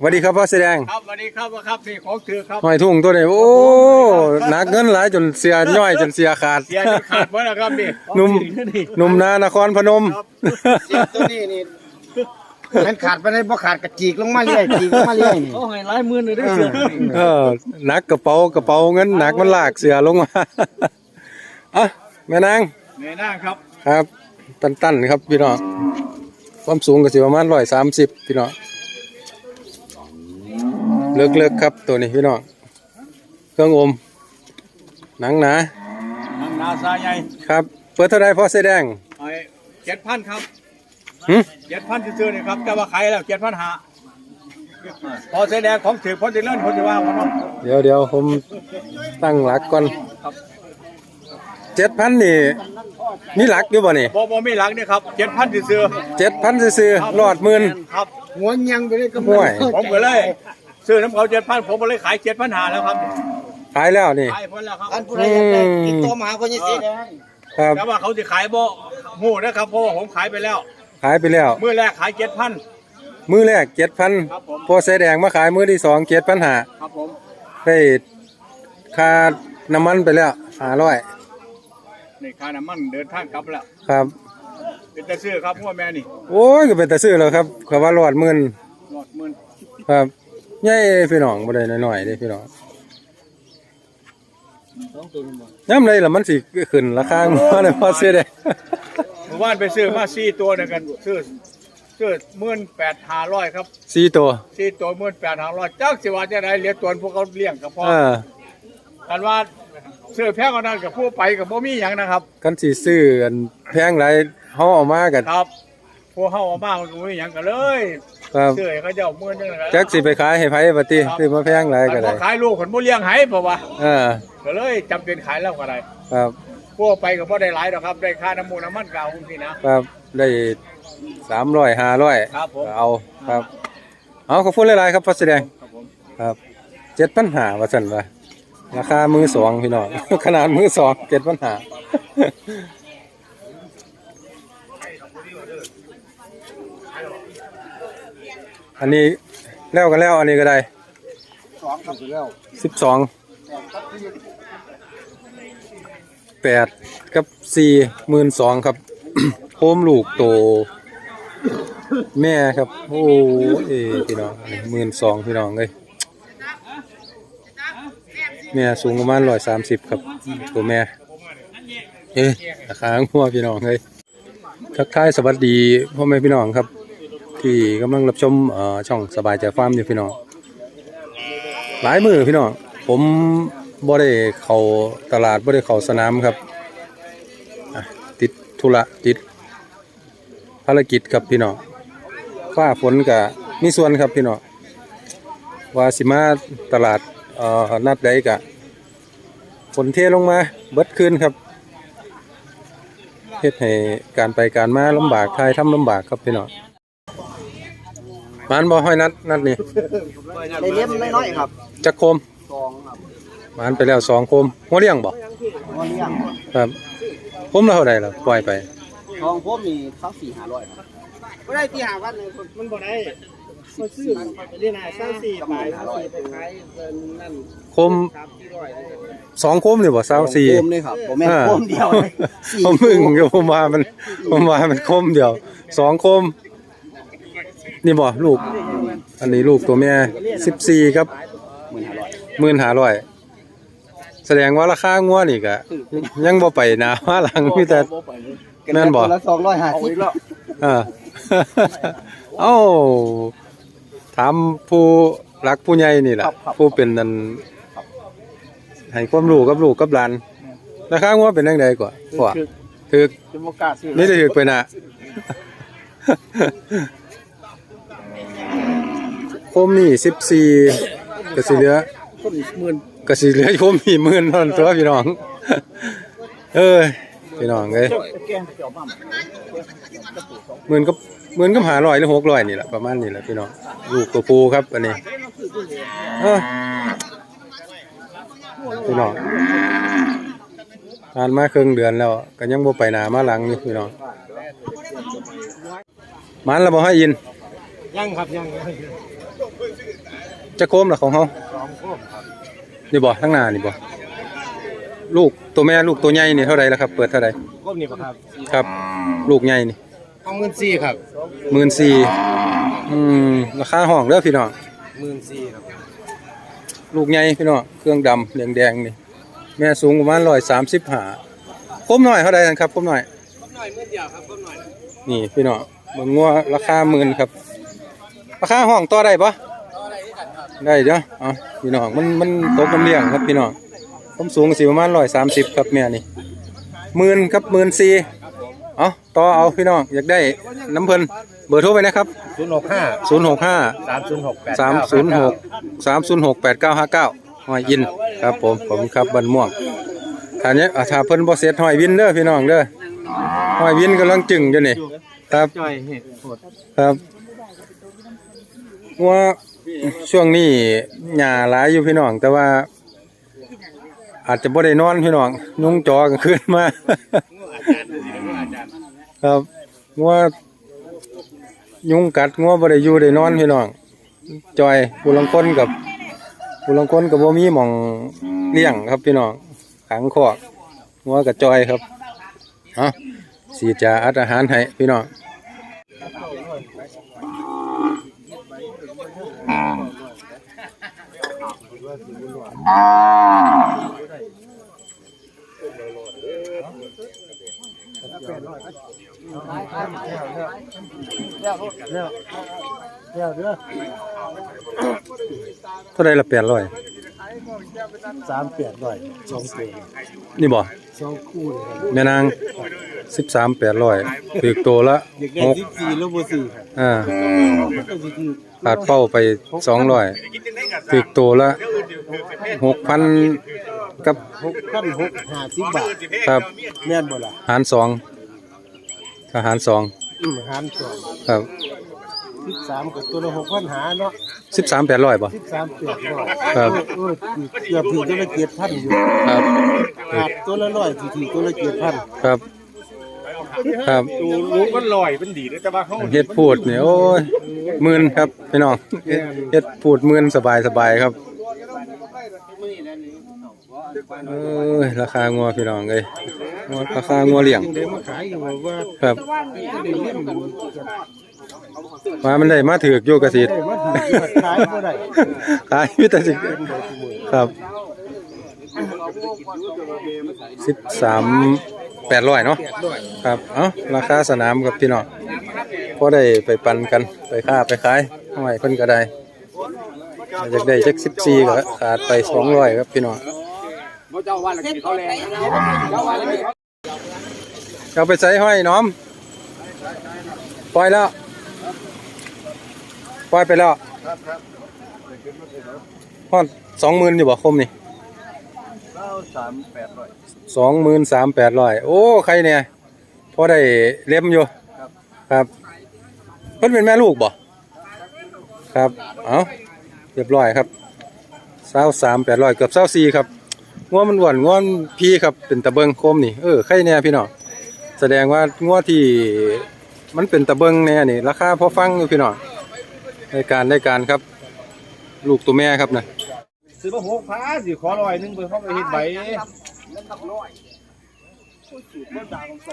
สวัสดีครับพ่อแสดงครับสวัสดีครับครับนี่ของถือครับหอยทุ่งตัวนี้โอ้หนักเงินหลายจนเสียย่อยจนเสียขาดเสียจนขาดหมดแล้วครับนี่หนุ่มหนุ่มนานครพนมเสียตัวนี้นี่มันขาดไปได้บ่ขาดกระจีกลงมาเรื่อยจีกลงมาเรื่อยนี่โอ้ยหลายหมื่นเลยได้เสือเออหนักกระเป๋ากระเป๋าเงินหนักมันลากเสียลงมาอะแม่นางเนยหน้าครับครับ ตันๆครับพี่น้องความสูงก็สิประมาณร้อยสามสิบพี่น้อง เลิกๆครับตัวนี้พี่น้องเครื่องอม หนังหนาทางนาซาใหญ่ครับเปิดเท่าไรพ่อแสดงไอ้เจ็ดพันครับหึเจ็ดพันซื้อๆนี่ครับแต่ว่าขายแล้วเจ็ดพันหาพอแสดงของถือพอจะเลื่อนพอจะว่ามันเนาะเดี๋ยวเดี๋ยวผมตั้งหลักก่อนเจ็ดพันนี่มีหลักอยู่บ่นี่บ่บ่มีหลังนี่ครับเจ็ดพันซื้อเจ็ดพันซื้อๆรอดหมื่นๆครับหัวยังไปเลยก็ห่วยผมก็เลย ซื้อน้ำเขาเจ็ดพันผมก็เลยขายเจ็ดพันหาแล้วครับขายแล้วนี่ ขายพ้นแล้วครับ อันผู้ใดอยากได้ติดต่อมาหาคนยี่สิบครับ แต่ว่าเขาจะขายบ่หูนะครับเพราะว่าผมขายไปแล้ว ขายไปแล้ว เมื่อแรกขายเจ็ดพัน มือแรกเจ็ดพันครับผม พอใส่แดงมาขายมือที่สองเจ็ดพันหาครับผม ได้ค่าน้ำมันไปแล้วห้าร้อยนี่ค่าน้ำมันเดินทางกลับแล้ว ครับ เป็นแต่ซื้อครับพ่อแม่นี่โอ้ยก็เป็นแต่ซื้อแล้วครับคำว่ารอดหมื่นหลอดหมื่นครับ ใหญ่พี่น้องบ่ได้น้อยๆเด้พี่น้องน้ำไรล่ะมันสิขึ้นราคางัวเลยพอเสียได้เมื่อวานไปซื้อมาสี่ตัวเดียวกันซื้อซื้อหมื่นแปดห้าร้อยครับสี่ตัวสี่ตัวหมื่นแปดห้าร้อยจ้าสิว่าจะได้เหลี้ยตัวพวกเขาเลี้ยงกับพ่อเอ่ากันว่าซื้อแพงกว่านั้นกับผู้ไปกับบ่มีหยังนะครับกันสิซื้ออันแพงหลายเฮาเอามากันครับพวกเฮาเอามามันก็บ่มีหยังกันเลย ครับซื้อให้เขาเจ้าหมื่นหนึงนะครับจักสิไปขายให้ไผบัดนี้ซื้อมาแพงหลายก็อันได้บ่ขายลูกคนบ่เลี้ยงให้เพราะว่าเออก็เลยจำเป็นขายแล้วก็ได้ครับพวกไปก็บ่ได้หลายดอกครับได้ค่าน้ำมูกน้ำมันกเอาพี่นะครับได้300 500ครับผมก็เอาครับเอาขอบคุณหลายๆครับพ่อแสดงครับผมครับเจ็ดปัญหาว่าสันว่าราคามือสองพี่น้องขนาดมือสองเจ็ดปัญหา อันนี้แล้วกันแล้วอันนี้ก็ได้สองครับแล้วสิบสองแปดกับสี่หมื่นสองครับ โคมลูกโต แม่ครับ โอ้เอยพี่น้องหมื่นสองพี่น้องเลยแม่สูงประมาณร้อยสามสิบครับตัวแม่เอ๊ะราคาหัวพี่น้องเลยทักทายสวัสดีพ่อแม่พี่น้องครับ ที่กำลังรับชมช่องสบายใจฟาร์มอยู่พี่น้องหลายมือพี่น้องผมบ่ได้เข้าตลาดบ่ได้เข้าสนามครับติดธุระติดภารกิจครับพี่น้องฟ้าฝนก็มีส่วนครับพี่น้องว่าสิมาตลาดเอ่อนัดใดก็ฝนเทลงมาเบิดคืนครับเฮ็ดให้การไปการมาลำบากทายทำลำบากครับพี่น้อง มันบ่ห้อยนัดนัดนี่ได้เลี้ยมน้อยๆครับจักโคมสองครับมันไปแล้วสองโคมหัวเลี้ยงบ่หัวเลี้ยงครับโคมละเท่าใดล่ะปล่อยไปทองพวกมีสักสี่ห้าร้อยครับไม่ได้ที่หาวันเลยมันบ่ได้มันซื้อเรียนหาสร้างสี่ขายสี่ไปขายเงินนั่นโคมสามสี่ร้อยสองโคมนี่บ่สาวสี่โคมเลยครับผมแม่นอ่าโคมเดียวเลยสี่ผมมึงอยู่ผมว่ามันผมว่ามันโคมเดียวสองโคม นี่บ่ลูก อันนี้ลูกตัวแม่สิบสี่ครับหมื่นห้าร้อยหมื่นห้าร้อยแสดงว่าราคางัวนี่ก็ยังบ่ไปหนามาหลังมีแต่แม่นบ่ตัวละสองร้อยห้าสิบอ่าเอ้าถามผู้รักผู้ใหญ่นี่แหละผู้เป็นนั่นให้ความรู้กับลูกกับหลานราคางัวเป็นจังไดกว่าพ่อถึกจะโอกาสซื้อนี่ได้ถึกไปน่ะ คมนี่14ก็สิเหลือคนหมื่นก็สิเหลือโคมนี่หมื่นเท่านั้นตัวพี่น้อง เอ้ยพี่น้องเอ้ยหมื่นกับหมื่นกับหาร้อยหรือหกร้อยนี่แหละประมาณนี้แหละพี่น้องลูกตัวปูครับอันนี้เออพี่น้องผ่านมาครึ่งเดือนแล้ว ก็ยังบ่ไปหนามาหลังอยู่พี่น้องมันแล้วบ่ให้ยินยังครับยัง จะโคมล่ะของเฮาสองโคมครับนี่บ่ข้างหน้านี่บ่ลูกตัวแม่ลูกตัวใหญ่นี่เท่าไหร่ล่ะครับ เปิดเท่าไหร่โคมนี่ป่ะครับครับ ลูกใหญ่นี่สองหมื่นสี่ครับหมื่นสี่อืมราคาห้องเด้อพี่น้องหมื่นสี่ครับลูกใหญ่พี่น้องเครื่องดำแดงแดงๆนี่แม่สูงประมาณร้อยสามสิบห้าคมหน่อยเท่าไหร่กันครับคมหน่อยก้มหน่อยหมื่นเดียวครับก้มหน่อยนี่พี่น้องเบิ่งงัวราคาหมื่นครับราคาห้องต่อได้ปะ ได้เด้อเอ๋อพี่น้องมันมันตกน้ำเลี้ยงครับพี่น้องผมสูงสิประมาณร้อยสามสิบครับแม่นี่หมื่นครับหมื่นสี่เอาต่อเอาพี่น้องอยากได้น้ำเพิ่นเบอร์โทรไปนะครับศูนย์หกห้าศูนย์หกห้าสามศูนย์หกแปดสามศูนย์หกสามศูนย์หกแปดเก้าห้าเก้าหอยอินครับผมผมครับบันม่วงท่านนี้อ่าถ้าเพิ่นบ่เสร็จหอยวินเด้อพี่น้องเด้อหอยวินกำลังจึงอยู่นี่ครับจอยเห็ดโคตรค รัว่าช่วงนี้หญ้าหลายอยู่พี่น้อง แต่ว่า อาจจะบ่ได้นอนพี่น้อง ยุงจอกันขึ้นมา ครับว่ายุงกัดงัวบ่ได้อยู่ได้นอนพี่น้อง จอยผู้ลังคนกับผู้ลังคนกับบ่มีหม่องเลี้ยงครับพี่น้องขังคอกงัวกับจอยครับเอ้าสีจะอัดอาหารให้พี่น้อง เดี๋ยวเดี๋ยวเด้อเท่าไรละแปดร้อยสามแปดร้อยสองตัวนี่บ่สองคู่เลยครับแม่นางสิบสามแปดร้อยถือตัวละอยากได้หกสิบสี่แล้วบ่สี่ครับอ่าก็สิคือ ขาดเป้าไปสองร้อยถือตัวละหกพันกับหกพันหกห้าสิบบาทครับแม่นบ่ล่ะหารสองทหารสองอืมหารสองครับสิบสามกับตัวละหกพันหาเนาะสิบสามแปดร้อยบ่สิบสามแปดร้อยครับเออเกือบถึงตัวละเจ็ดพันอยู่ครับขาดตัวละร้อยถึงตัวละเจ็ดพันครับ ครับดูรู้มันลอยมันดีนะแต่ว่าเขาเฮ็ดพูดเนี่ยโอ้ยหมื่นครับพี่น้องเฮ็ดเฮ็ดพูดหมื่นสบายสบายครับเอ้ยราคางัวพี่น้องเอ้ยงัวราคางัวเลี้ยงยังได้มาขายอยู่ว่าครับได้เลี้ยงมันมามันได้มาถือกอยู่กสิได้มาถึงขายบ่ได้ขายมีแต่สิครับสิบสาม แปดร้อยเนาะครับ เอ้าราคาสนามกับพี่น้องพอได้ไปปันกันไปค้าไปขายทำไมเพิ่นก็ได้อยากได้จักสิบสี่ก็ขาดไปสองร้อยครับพี่น้องเอาไปใส่ห้อยน้อม ปล่อยแล้ว ปล่อยไปแล้วพอสองหมื่นอยู่บ่คมนี่ สองหมื่นสามแปดร้อยโอ้ใครเนี่ยพอได้เล็มอยู่ครับ เพิ่นเป็นแม่ลูกบ่ครับเอาเรียบร้อยครับเศร้าสามแปดร้อยเกือบเศร้าสี่ครับง้วมันหวานง้วมันพี่ครับเป็นตะเบิงโคมนี่เออใครเนี่ยพี่น้องแสดงว่าง้วที่มันเป็นตะเบิงเนี่ยนี่ราคาพอฟังอยู่พี่น้องได้การได้การครับ ลูกตัวแม่ครับนะ ซื้อมาหกพันสิขอลอยหนึงไปเขาไปเฮ็ดใบ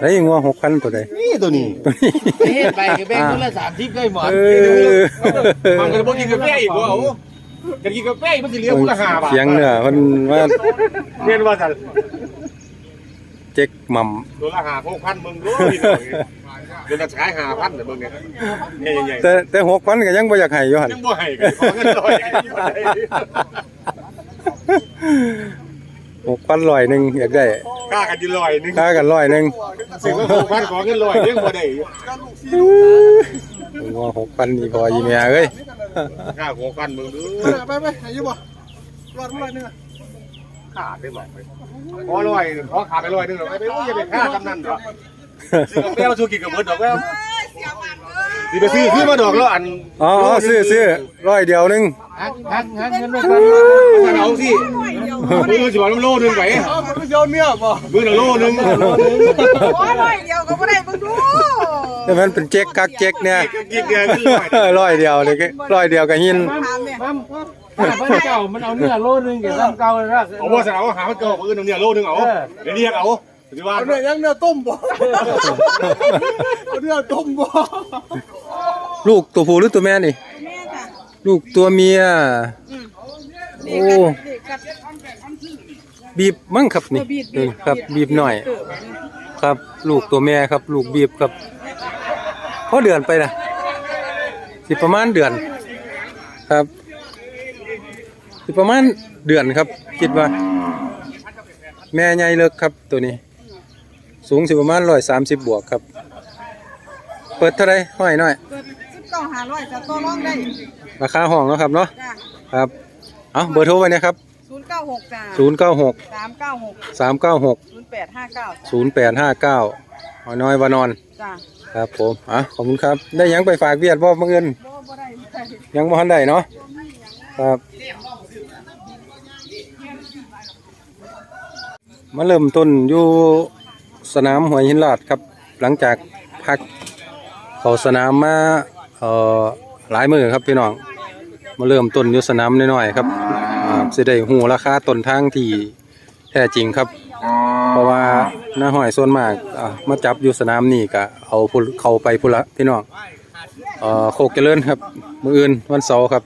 ไอ้งัวหกพันตัวใดนี่ตัวนี้ตัวนี้เฮ็ดไปก็แบ่งคนละ30ได้หมดเออมันก็บ่กินกาแฟอีกบ่เอากันกินกาแฟอีกมันสิเหลือคนละห้าบาทเสียงเนื้อมันว่าเรียนว่าซั่นเจ๊กหม่ตัวละห้าหกพันมึงรู้ดิเดี๋ยวจะขายห้าพันเดี๋ยวมึงเนี่ยเนี่ยใหญ่ำแต่แต่หกพันก็ยังบ่อยากให้อยู่หันๆยังบ่ให้กันขอเงินลอยกันอยู่ไหน หกพันร้อยหนึ่งอยากได้ค่ากันอยู่ลอยหนึงค่ากันร้อยหนึ่งซื้อมาหกพันขอเงินลอยเลี้ยงบ่ได้อยู่งัวหกพันนี่พอยีเมียเอ้ยค่าหกพันมึงดูไปไปอายุบ่รอดร้อยนึงขาดได้บ่ไปขอลอยขอขาดไปลอยหนึงหรอกไปไปโอ้ยอย่าไปค่ากำนันดอกซื้อกาแฟมาสู้กินกับเบิดดอกแล้ว สิไปซื้อซื้อมาดอกแล้วอันอ๋ออ๋อซื้อซื้อร้อยเดียวหนึงหักหักหักเงินไปก่อนมันเอาสิมือสิบอกโลนึงไปเอามันโยนเมียบ่มือละโลนึงโอ้ยร้อยเดียวก็ไม่ได้มึงดูแต่มันเป็นเจ๊กกักเจ๊กเนี่ยกินเดือนขึ้นลอยร้อยเดียวเลยก็ร้อยเดียวก็หินถามเนี่ยมัมเก่ามันเอาเนื้อโลนึงเกี่ยวกับเก่าเลยนะเอาบ่สนเอาหามันเก่าปืนเนี่ยโลนึงเอาเดี๋ยวเรียกเอา สิว่าเอาเนื้อยังเนื้อต้มบ่เอาเนื้อต้มบ่ลูกตัวผู้หรือตัวแม่นี่ แม่ค่ะลูกตัวเมียเด็กโอ้กับเด็กกับบีบมั้งครับนี่ตัวบีบเออครับบีบหน่อย เกิดครับ ลูกตัวแม่ครับ ลูกบีบครับพอเดือนไปนะสิประมาณเดือน ครับ สิประมาณเดือนครับ คิดว่า แม่ใหญ่เลิกครับตัวนี้ สูงสิประมาณร้อยสามสิบบวกครับ เปิดเท่าไรห้อยหน่อยเกิดสิบเก้าหาร้อยจะต่อรองได้ราคาห้องแล้วครับเนาะจ้ะครับเอาเบอร์โทรไปนะครับศูนย์เก้าหกจ้ะศูนย์เก้าหกสามเก้าหกสามเก้าหกศูนย์แปดห้าเก้าศูนย์แปดห้าเก้าหอยน้อยวานอนจ้ะครับผมอะขอบคุณครับ ได้หยังไปฝากเวียดบ่บังเอิญบ่บ่ได้บ่ได้ยังบ่ทันได้เนาะครับมาเริ่มต้นอยู่ สนามหัวหินลาดครับ หลังจากพักเขาสนามมาเอ่อหลายมือครับพี่น้องมาเริ่มต้นอยู่สนามน้อยๆครับอ่าสิได้หูราคาต้นทางที่แท้จริงครับ เพราะว่าหน้าหอยส่วนมากอ่ามาจับอยู่สนามนี่ก็เอาเขาไปพุละพี่น้องเอ่อโคกเจริญครับ มืออื่นวันเสาร์ครับ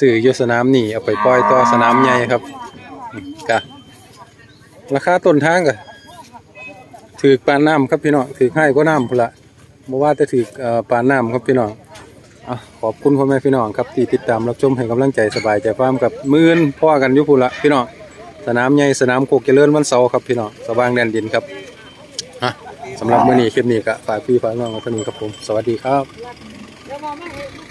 สื่ออยู่สนามนี่เอาไปปล่อยต่อสนามใหญ่ครับกะราคาต้นทางก็ ถือปานน้ำครับพี่น้องถือให้ก็น้ำพุ่นละบ่ว่าแต่ถือเอ่อปานน้ำครับพี่น้องอะขอบคุณพ่อแม่พี่น้องครับที่ติดตามรับชมให้กำลังใจสบายใจฟามกับมือ่ื่นพ่อกันยู่พุ่นละพี่น้องสนามใหญ่สนามโคกเจริญวันเสาร์ครับพี่น้องสว่างแดนดินครับฮะสำหรับมื้อนี้คลิปนี้ก็ฝากพี่ฝากน้องไว้เท่านี้ครับผม สวัสดีครับ